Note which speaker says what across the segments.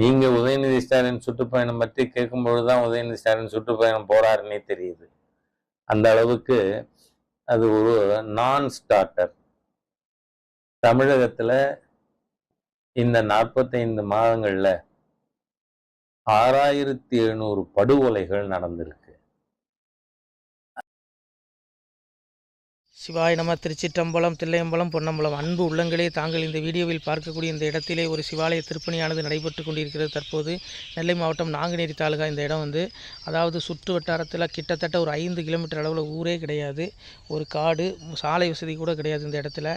Speaker 1: நீங்க உதயநிதி ஸ்டாலின் சுற்றுப்பயணம் பற்றி கேட்கும்பொழுது தான் உதயநிதி ஸ்டாலின் சுற்றுப்பயணம் போறாருன்னே தெரியுது. அந்த அளவுக்கு அது ஒரு நான் ஸ்டார்டர் தமிழகத்துல இந்த நாற்பத்தைந்து மாதங்கள்ல ஆறாயிரத்தி எழுநூறு படுகொலைகள் நடந்திருக்கு.
Speaker 2: சிவாய நம திருச்சிற்றம்பலம் தில்லையம்பலம் பொன்னம்பலம். அன்பு உள்ளங்களே தாங்கள் இந்த வீடியோவில் பார்க்கக்கூடிய இந்த இடத்திலே ஒரு சிவாலய திருப்பணியானது நடைபெற்று கொண்டிருக்கிறது. தற்போது நெல்லை மாவட்டம் நாங்குநேரி தாலுகா இந்த இடம் வந்து அதாவது சுற்று வட்டாரத்தில் கிட்டத்தட்ட ஒரு ஐந்து கிலோமீட்டர் அளவில் ஊரே கிடையாது. ஒரு காடு சாலை வசதி கூட கிடையாது இந்த இடத்துல.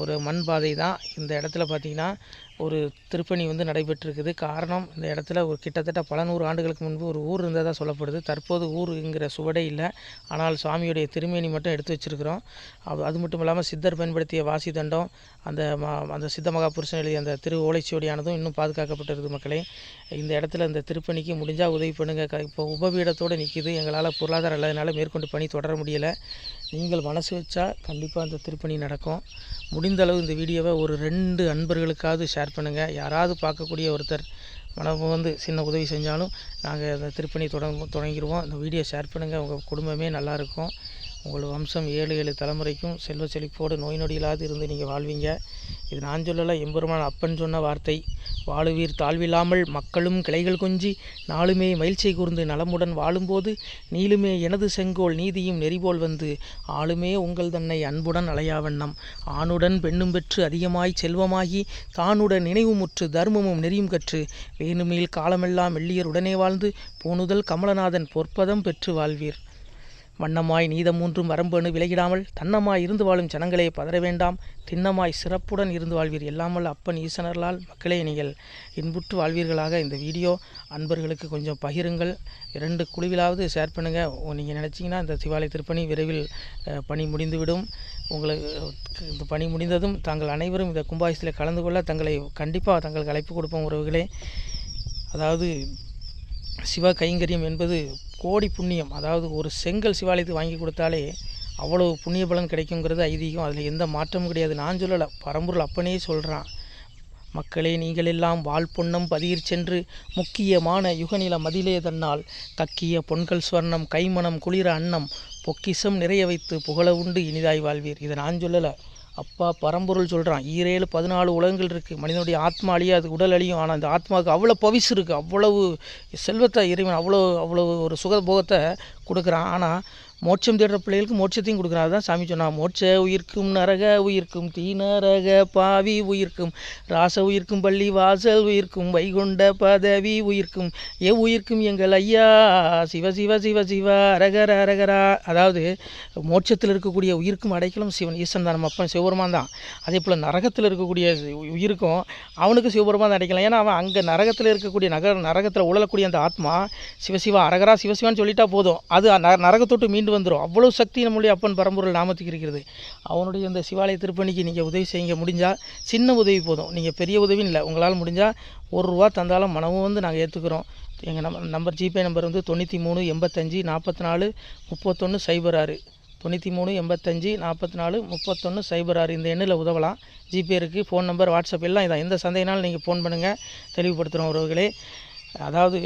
Speaker 2: ஒரு மண் பாதை தான். இந்த இடத்துல பார்த்திங்கன்னா ஒரு திருப்பணி வந்து நடைபெற்றிருக்குது. காரணம் இந்த இடத்துல ஒரு கிட்டத்தட்ட பல நூறு ஆண்டுகளுக்கு முன்பு ஒரு ஊர் இருந்ததாக சொல்லப்படுது. தற்போது ஊருங்கிற சுவடே இல்லை. ஆனால் சுவாமியுடைய திருமேனி மட்டும் எடுத்து வச்சுருக்கிறோம். அது அது மட்டும் இல்லாமல் சித்தர் பயன்படுத்திய வாசி தண்டம் அந்த ம அந்த சித்த மகாபுருஷன் எழுதிய அந்த திரு ஓலைச்சுவடியானதும் இன்னும் பாதுகாக்கப்பட்டிருக்கு மக்களே. இந்த இடத்துல இந்த திருப்பணிக்கு முடிஞ்சால் உதவி பண்ணுங்கள் க இப்போ உபபீடத்தோடு நிற்கிது எங்களால் பொருளாதாரம் இல்லாதனால மேற்கொண்டு பணி தொடர முடியலை. நீங்கள் மனசு வச்சா கண்டிப்பாக அந்த திருப்பணி நடக்கும். முடிந்த அளவு இந்த வீடியோவை ஒரு ரெண்டு அன்பர்களுக்காவது ஷேர் பண்ணுங்கள் யாராவது பார்க்கக்கூடிய ஒருத்தர் மனம் வந்து சின்ன உதவி செஞ்சாலும் நாங்கள் அந்த திருப்பணி தொடங்க தொடங்கிடுவோம். அந்த வீடியோ ஷேர் பண்ணுங்கள் உங்கள் குடும்பமே நல்லாயிருக்கும் உங்கள் வம்சம் ஏழு ஏழு தலைமுறைக்கும் செல்வ செழிப்போடு நோய் நொடியில்லாது இருந்து நீங்கள் வாழ்வீங்க. இது நான் சொல்லலை எம்பெருமான் அப்பன் சொன்ன வார்த்தை. வாழுவீர் தாழ்வில்லாமல் மக்களும் கிளைகள் கொஞ்சி நாளுமே மகிழ்ச்சி கூர்ந்து நலமுடன் வாழும்போது நீளுமே எனது செங்கோல் நீதியும் நெறிபோல் வந்து ஆளுமே உங்கள் தன்னை அன்புடன் அலையாவண்ணம் ஆணுடன் பெண்ணும் பெற்று அதிகமாய் செல்வமாகி தானுடன் நினைவுமுற்று தர்மமும் நெறியும் கற்று வேணுமேல் காலமெல்லாம் மெல்லியர் உடனே வாழ்ந்து பூணுதல் கமலநாதன் பொற்பதம் பெற்று வாழ்வீர். வண்ணமாய் நீதமூன்றும் மூன்றும் விலகிடாமல் தன்னமாய் இருந்து வாழும் ஜனங்களே பதற வேண்டாம். திண்ணமாய் சிறப்புடன் இருந்து வாழ்வீர். எல்லாமல் அப்பன் ஈசனர்களால் மக்களே நீங்கள் இன்புற்று வாழ்வீர்களாக. இந்த வீடியோ அன்பர்களுக்கு கொஞ்சம் பகிருங்கள். இரண்டு குழுவிலாவது ஷேர் பண்ணுங்கள் நீங்கள் நினச்சிங்கன்னா இந்த சிவாலய திருப்பணி விரைவில் பணி முடிந்துவிடும். உங்களுக்கு இந்த பணி முடிந்ததும் தாங்கள் அனைவரும் இந்த கும்பாபிஷத்தில் கலந்து கொள்ள தங்களை கண்டிப்பாக தங்களுக்கு அழைப்பு கொடுப்போம் உறவுகளே. அதாவது சிவ கைங்கரியம் என்பது கோடி புண்ணியம். அதாவது ஒரு செங்கல் சிவாலயத்துக்கு வாங்கி கொடுத்தாலே அவ்வளோ புண்ணிய பலன் கிடைக்குங்கிறது ஐதீகம். அதில் எந்த மாற்றமும் கிடையாது. நான் சொல்லலை. பரம்பொருள் அப்பனே சொல்கிறான் மக்களே நீங்கள் எல்லாம் வாழ்பொன்னம் பதியிற் சென்று முக்கியமான யுகநில மதிலே தன்னால் கக்கிய பொன்கள் ஸ்வர்ணம் கைமணம் குளிர அன்னம் பொக்கிசம் நிறைய வைத்து புகழ உண்டு இனிதாய் வாழ்வீர். இதை நான் சொல்லலை. அப்பா பரம்பொருள் சொல்கிறான் ஈரேழு பதினாலு உலகங்கள் இருக்குது மனிதனுடைய ஆத்மா அழியாது உடல் அழியும். ஆனால் அந்த ஆத்மாவுக்கு அவ்வளோ பவிசு இருக்குது அவ்வளவு செல்வத்தை இறைவன் அவ்வளோ அவ்வளோ ஒரு சுக போகத்தை கொடுக்குறான். ஆனால் மோட்சம் தேடுற பிள்ளைகளுக்கு மோட்சத்தையும் கொடுக்குறான். அதுதான் சாமி சொன்னான் மோட்ச உயிர்க்கும் நரக உயிர்க்கும் தீ நரக பாவி உயிர்க்கும் ராச உயிர்க்கும் பள்ளி வாசல் உயிர்க்கும் வைகுண்ட பதவி உயிர்க்கும் ஏ உயிர்க்கும் எங்கள் ஐயா சிவ சிவ சிவ சிவ அரகர அரகரா. அதாவது மோட்சத்தில் இருக்கக்கூடிய உயிர்க்கும் அடைக்கலும் சிவன் ஈசன் தான் நம்ம அப்பன் சிவபெருமான் தான். அதே போல் நரகத்தில் இருக்கக்கூடிய உயிருக்கும் அவனுக்கு சிவபெருமான் தான் அடைக்கலாம். ஏன்னா அவன் அங்கே நரகத்தில் இருக்கக்கூடிய நகர நரகத்தில் உழலக்கூடிய அந்த ஆத்மா சிவசிவா அரகரா சிவசிவான்னு சொல்லிட்டா போதும். அது ந- நரகத்தொட்டு மீண்டு வந்துடும் அவ்வளோ சக்தி நம்முடைய அப்பன் பரம்பொருள் நாமத்துக்கு இருக்கிறது. அவனுடைய இந்த சிவாலய திருப்பணிக்கு நீங்கள் உதவி செய்யுங்க. முடிஞ்சால் சின்ன உதவி போதும். நீங்கள் பெரிய உதவின்னு இல்லை. உங்களால் முடிஞ்சால் ஒரு ரூபா தந்தாலும் மனமும் வந்து நாங்கள் ஏற்றுக்கிறோம் எங்கள் நம் நம்பர் ஜிபே நம்பர் வந்து தொண்ணூற்றி மூணு எண்பத்தஞ்சு நாற்பத்தி நாலு முப்பத்தொன்று சைபர் ஆறு. தொண்ணூற்றி மூணு எண்பத்தஞ்சு நாற்பத்தி நாலு முப்பத்தொன்று சைபர் ஆறு. இந்த எண்ணில் உதவலாம். ஜிபே இருக்குது ஃபோன் நம்பர் வாட்ஸ்அப் எல்லாம் இதான். எந்த சந்தையினாலும் நீங்கள் ஃபோன் பண்ணுங்கள் தெளிவுபடுத்துகிறோம் உறவுகளே. அதாவது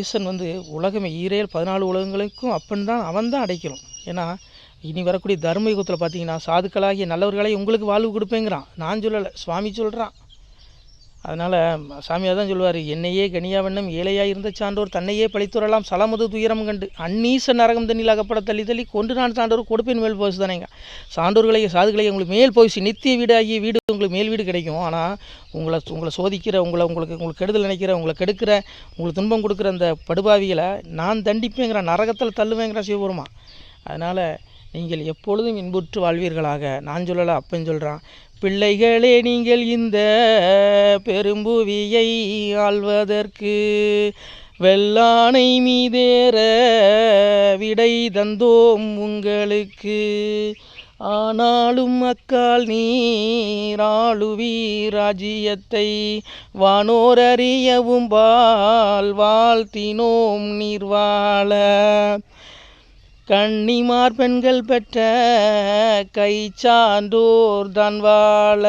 Speaker 2: ஈசன் வந்து உலகமே ஈரேல் பதினாலு உலகங்களுக்கும் அப்பன் தான் அவன் தான் அடைக்கணும். ஏன்னா இனி வரக்கூடிய தர்ம யுகத்தில் பார்த்தீங்கன்னா சாதுக்களாகிய நல்லவர்களாகி உங்களுக்கு வாழ்வு கொடுப்பேங்கிறான். நான் சொல்லலை சுவாமி சொல்கிறான் அதனால் சாமியார் தான் சொல்லுவார் என்னையே கனியாவண்ணம் ஏழையாக இருந்த சான்றோர் தன்னையே பழித்துறலாம் சலமது துயரம் கண்டு. அந்நீச நரகம் தண்ணியில் அகப்பட தள்ளி தள்ளி கொண்டு நான் சான்றோர் கொடுப்பேன் மேல் போய்சு தானேங்க சான்றோர்களை சாதுகளை உங்களுக்கு மேல் போயிடுச்சு நித்திய வீடாகி வீடு உங்களுக்கு மேல் வீடு கிடைக்கும். ஆனால் உங்களை உங்களை சோதிக்கிற உங்களை உங்களுக்கு உங்களுக்கு கெடுதல் நினைக்கிற உங்களை கெடுக்கிற உங்களுக்கு துன்பம் கொடுக்குற அந்த படுபாவிகளை நான் தண்டிப்பேங்கிற நரகத்தில் தள்ளுவேங்கிற சிவபெருமா அதனால் நீங்கள் எப்பொழுதும் இன்புற்று வாழ்வீர்களாக. நான் சொல்லலை அப்பன் சொல்கிறான் பிள்ளைகளே நீங்கள் இந்த பெரும்புவியை ஆள்வதற்கு வெள்ளானை மீதேற விடை தந்தோம் உங்களுக்கு. ஆனாலும் அக்கால் நீராளுவி ராஜ்யத்தை வானோர் அறியவும் பால் வாழ்த்தினோம் நீர்வாழ. கன்னிமார் பெண்கள் பெற்ற கை சான்றோர் தான் வாழ.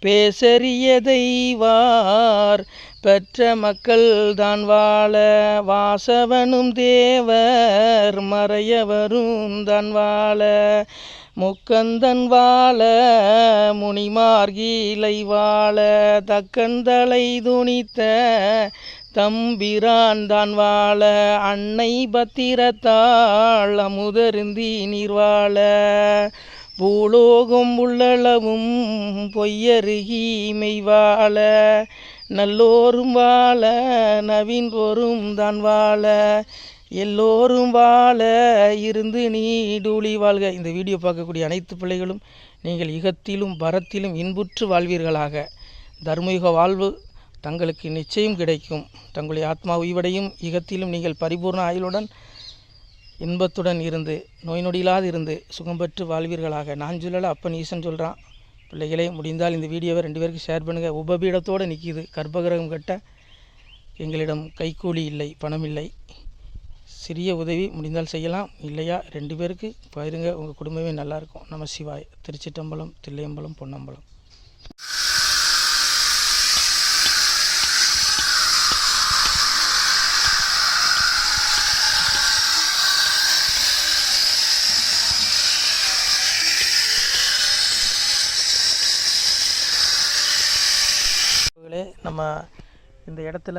Speaker 2: பேசறிய தெய்வார் பெற்ற மக்கள் தான் வாழ. வாசவனும் தேவர் மறையவரும் தான் வாழ. முக்கந்தன் வாழ முனிமார்கீலை வாழ தக்கந்தலை துணித்த தம்பிரான் தான் வாழ அன்னை பத்திரத்தாள் அமுதருந்தி நீர் வாழ பூலோகம் உள்ளளவும் பொய்யருகி மெய்வாழ நல்லோரும் வாழ நவீன்போரும் தான் வாழ. எல்லோரும் வாழ இருந்து நீடூழி வாழ்க. இந்த வீடியோ பார்க்கக்கூடிய அனைத்து பிள்ளைகளும் நீங்கள் இகத்திலும் பரத்திலும் இன்புற்று வாழ்வீர்களாக. தர்மயுக வாழ்வு தங்களுக்கு நிச்சயம் கிடைக்கும். தங்களுடைய ஆத்மா உய்வடையும் இகத்திலும் நீங்கள் பரிபூர்ண ஆயுளுடன் இன்பத்துடன் இருந்து நோய் நொடியில்லாது இருந்து சுகம் பெற்று வாழ்வீர்களாக. நான் சொல்லலை அப்பன் ஈசன் சொல்கிறான் பிள்ளைகளே முடிந்தால் இந்த வீடியோவை ரெண்டு பேருக்கு ஷேர் பண்ணுங்கள் உபபீடத்தோடு நிற்கிது கர்ப்பகிரகம் கட்ட எங்களிடம் கைக்கூலி இல்லை பணம் இல்லை. சிறிய உதவி முடிந்தால் செய்யலாம். இல்லையா? ரெண்டு பேருக்கு பயிருங்க உங்கள் குடும்பமே நல்லாயிருக்கும் நம்ம சிவாய். திருச்சிட்டம்பலம் தில்லையம்பலம் பொன்னம்பலம். நம்ம இந்த இடத்துல